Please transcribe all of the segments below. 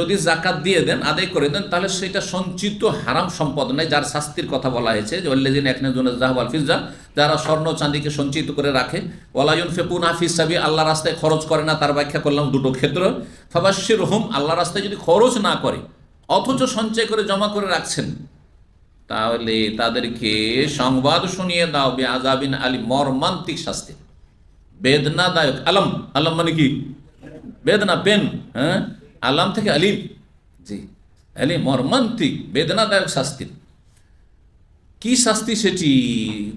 যদি জাকাত দিয়ে দেন, আদায় করে দেন, তাহলে সেটা সঞ্চিত হারাম সম্পদ নয় যার শাস্তির কথা বলা হয়েছে যে ফিজা যারা স্বর্ণ চাঁদিকে সঞ্চিত করে রাখে ওয়ালায়ুন ফেপুন হাফিজ সাবি আল্লাহ রাস্তায় খরচ করে না, তার ব্যাখ্যা করলাম দুটো ক্ষেত্র। ফাবাসির হুম আল্লাহ রাস্তায় যদি খরচ না করে, অথচ সঞ্চয় করে জমা করে রাখছেন, তাহলে তাদেরকে সংবাদ শুনিয়ে দাও বে আজাবিন আলী মর্মান্তিক শাস্তি। বেদনাদায়ক, আলম আলম মানে কি? বেদনা, পেন হ্যাঁ? আলাম থেকে আলিম। জি। আলিম মর্মান্তিক বেদনাদায়ক শাস্তি। কি শাস্তি সেটি?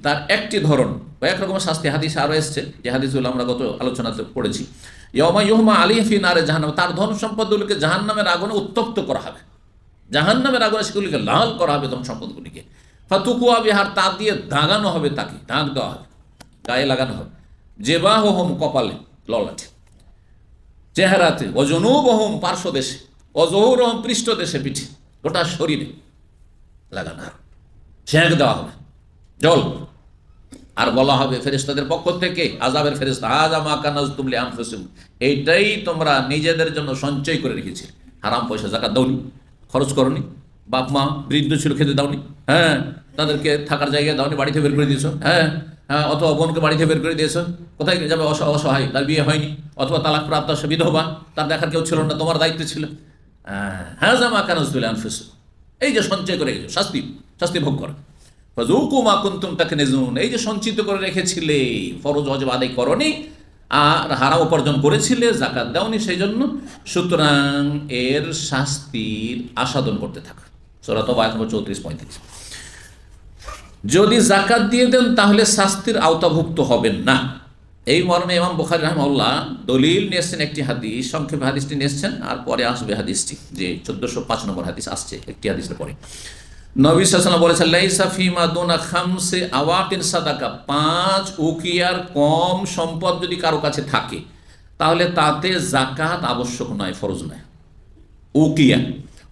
তার একটি ধরন। কয়েক রকমের শাস্তি। হাদিস আরও এসছে যে হাদিসগুলো আমরা গত আলোচনাতে পড়েছি। ইয়মা ইহমা আলী ফি নারে জাহান্নাম। তার ধন সম্পদগুলিকে জাহান্নামের আগুনে উত্তপ্ত করা হবে। জাহান্নামের আগুনে সেগুলিকে লাল করা হবে ধন সম্পদগুলিকে। ফাতুকুয়া বিহার তা দিয়ে দাগানো হবে তাকে দাগ দেওয়া হবে। গায়ে লাগানো হবে। যে জেবাহ হোম কপালে ললাটে। চেহারাতে অজনুব হোম পার্শ্ব দেশে অজহর হোম পৃষ্ঠ দেশে পিঠে, গোটা শরীরে লাগানো হবে। ছেঁক দেওয়া হবে। জল। আর বলা হবে ফেরিস্তাদের পক্ষ থেকে আজাবের ফেরিস্তা আজ আমাকা নাজ তুমলে আনফুসুম এইটাই তোমরা নিজেদের জন্য সঞ্চয় করে রেখেছিলে। হারাম পয়সা জাকাত দৌনি খরচ করনি। বাপ মা বৃদ্ধ ছিল, খেতে দাওনি। হ্যাঁ তাদেরকে থাকার জায়গায় দাওনি, বাড়িতে বের করে দিয়েছ। হ্যাঁ হ্যাঁ অথবা বোনকে বাড়িতে বের করে দিয়েছ। কোথায় যাবে? অস- অসহায়, তার বিয়ে হয়নি। অথবা তালাক প্রাপ্ত, সে বিধবা, তার দেখার কেউ ছিল না, তোমার দায়িত্ব ছিল। হ্যাঁ হ্যাঁ জামা কানাজ তুলে আনফুসুম এই যে সঞ্চয় করে রেখেছো, শাস্তি শাস্তি ভোগ করে। ফাজুকুমা কুনতুম তাকনিজুন। এই যে সঞ্চিত করে রেখেছিলে, ফরজ অজব আদায় করনি, আর হারাম উপার্জন করেছিলে জাকাত দাওনি, সেই জন্য। সুতরাং এর শাস্তির আস্বাদন করতে থাকো। সোরাত আয়াত নম্বর চৌত্রিশ, পঁয়ত্রিশ। যদি জাকাত দিয়ে দেন, তাহলে শাস্তির আওতাভুক্ত হবেন না। এই মর্মে ইমাম বুখারি রহমাউল্লাহ দলিল নিয়েছেন একটি হাদিস, সংক্ষেপে হাদিসটি নিয়েছেন, আর পরে আসবে হাদিসটি, যে চোদ্দশো পাঁচ নম্বর হাদিস আসছে একটি হাদিসের পরে। নবী সাল্লাম বলেছেন, লাইসা ফিমা দুনা খামসে আওয়াকিন সাদাকা, পাঁচ উকিয়ার কম সম্পদ যদি কারও কাছে থাকে, তাহলে তাতে জাকাত আবশ্যক নয়, ফরজ নয়। উকিয়া।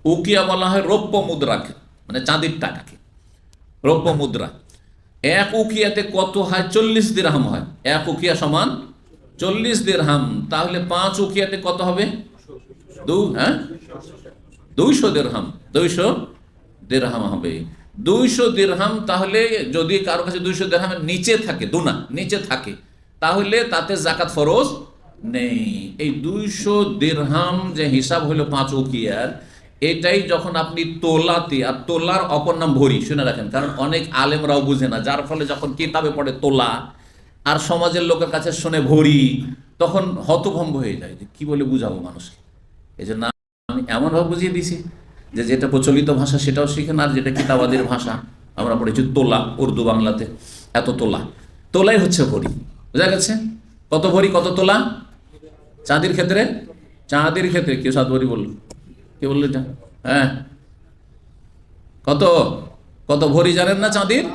উকিয়া বলা হয় রৌপ্য মুদ্রাকে মানে চাঁদির টাকাকে, রৌপ্য মুদ্রা। এক উকিয়াতে কত হয়? চল্লিশ দিরহাম হয়। এক উকিয়া সমান চল্লিশ দিরহাম। তাহলে পাঁচ উকিয়াতে কত হবে? দু হ্যাঁ? দুইশো দিরহাম। দুইশো দিরহাম হবে। দুইশো দিরহাম তাহলে যদি কারও কাছে দুইশো দিরহামের নিচে থাকে, দুনা, নিচে থাকে, তাহলে তাতে জাকাত ফরজ নেই। এই দুইশো দিরহাম যে হিসাব হলো পাঁচ উকিয়ার এটাই যখন আপনি তোলাতে, আর তোলার অপর নাম ভরি, শুনে রাখেন। কারণ অনেক আলেমরাও বুঝে না, যার ফলে যখন কিতাবে পড়ে তোলা, আর সমাজের লোকের কাছে শুনে ভরি, তখন হতভম্ব হয়ে যায় যে কি বলে বুঝাবো মানুষকে? এই জন্য আমি এমনভাবে বুঝিয়ে দিছি যে যেটা প্রচলিত ভাষা সেটাও শিখেন, আর যেটা কিতাবাদের ভাষা, আমরা পড়েছি তোলা, উর্দু বাংলাতে, এত তোলা। তোলাই হচ্ছে ভরি। বোঝা গেছে? কত ভরি, কত তোলা? চাঁদির ক্ষেত্রে? চাঁদির ক্ষেত্রে, কেউ সাত ভরি বলল। কে বলল এটা? হ্যাঁ। কত? কত ভরি জানেন না চাঁদির?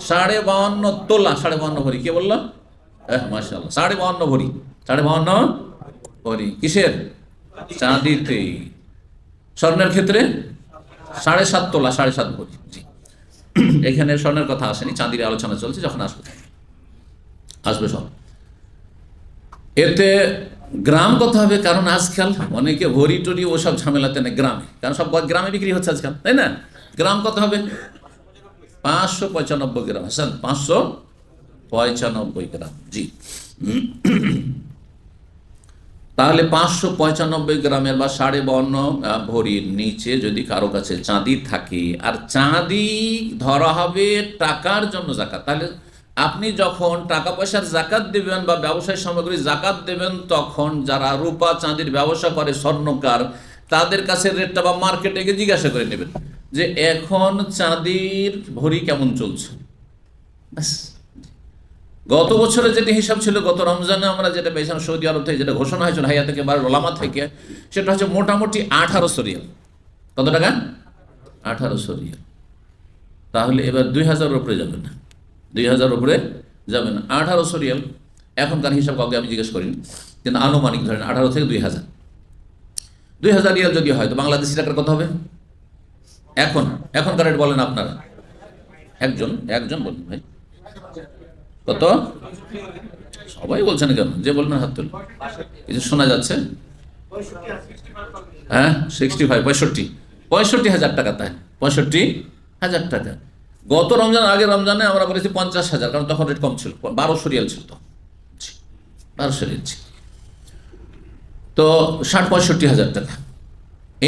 সাড়ে বাহান্ন তোলা, সাড়ে বাহান্ন ভরি। কে বলল? হ্যাঁ মার্শাল্লাহ সাড়ে বাহান্ন ভরি। সাড়ে বাহান্ন ভরি। কিসের? চাঁদিতে। স্বর্ণের ক্ষেত্রে? সাড়ে সাত তোলা, সাড়ে সাত ভরি। জি। এখানে স্বর্ণের কথা আসেনি, চাঁদির আলোচনা চলছে, যখন আসবে। আসবে সব। এতে গ্রাম কত হবে কারণ আজকাল অনেকে ভরি টরি ওসব ঝামেলাতে নেই গ্রামে। কারণ সব গ্রামে বিক্রি হচ্ছে আজকাল তাই না? গ্রাম কত হবে। পাঁচশো পঁচানব্বই গ্রাম হাসান পাঁচশো পঁচানব্বই গ্রাম জি। তাহলে পাঁচশো পঁচানব্বই গ্রামের বা সাড়ে আহ, ভরির নিচে যদি কারও কাছে চাঁদি থাকে আর চাঁদি ধরা হবে টাকার জন্য জাকাত তাহলে আপনি যখন টাকা পয়সার জাকাত দেবেন বা ব্যবসায় সামগ্রী জাকাত দেবেন, তখন যারা রূপা চাঁদির ব্যবসা করে, স্বর্ণকার, তাদের কাছে রেটটা বা মার্কেটে গিয়ে জিজ্ঞাসা করে নেবেন যে, এখন চাঁদির ভরি কেমন চলছে? গত বছরে যেটা হিসাব ছিল, গত রমজানে আমরা যেটা পেয়েছিলাম, সৌদি আরব থেকে যেটা ঘোষণা হয়েছিল, হাইয়া থেকে বা ওলামা থেকে, সেটা হচ্ছে মোটামুটি আঠারোশো রিয়াল। কত টাকা? আঠারোশো রিয়াল। তাহলে এবার দুই হাজার উপরে যাবে না। দুই হাজার উপরে যাবে না আঠারোশো এখনকার হিসাব কাউকে আমি জিজ্ঞেস করিনি। কিন্তু আনুমানিক ধরেন আঠারো থেকে দুই হাজার। দুই হাজার রিয়াল যদি হয়, তো বাংলাদেশি টাকার কত হবে? এখন, এখনকার রেট বলেন আপনারা। একজন একজন বলুন ভাই। কত? সবাই বলছেন কেন? যে বলবেন হাত তুল কিছু শোনা যাচ্ছে। হ্যাঁ সিক্সটি ফাইভ পঁয়ষট্টি। পঁয়ষট্টি হাজার টাকা তাই। পঁয়ষট্টি হাজার টাকা। গত রমজান, আগে রমজানে আমরা বলেছি পঞ্চাশ হাজার, কারণ তখন রেট কম ছিল। বারোশো রিয়াল ছিল তখন। বারোশো রিয়াল ছিল। তো ষাট পঁয়ষট্টি হাজার টাকা।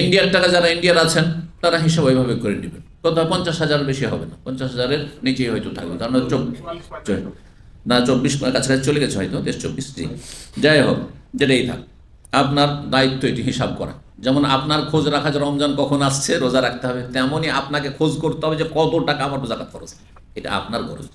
ইন্ডিয়ার টাকা যারা ইন্ডিয়ার আছেন, তারা হিসাব ওইভাবে করে নেবেন। কোথাও পঞ্চাশ হাজার বেশি হবে না। পঞ্চাশ হাজারের নিচেই হয়তো থাকবে, কারণ চব্বিশ না, চব্বিশ কাছাকাছি চলে গেছে হয়তো, দেশ চব্বিশ, জি। যাই হোক, যেটাই থাক, আপনার দায়িত্ব এটি হিসাব করা। যেমন আপনার খোঁজ রাখা যে রমজান কখন আসছে, রোজা রাখতে হবে, তেমনই আপনাকে খোঁজ করতে হবে যে কত টাকা আমার রোজাকাত খরচ এটা আপনার খরচ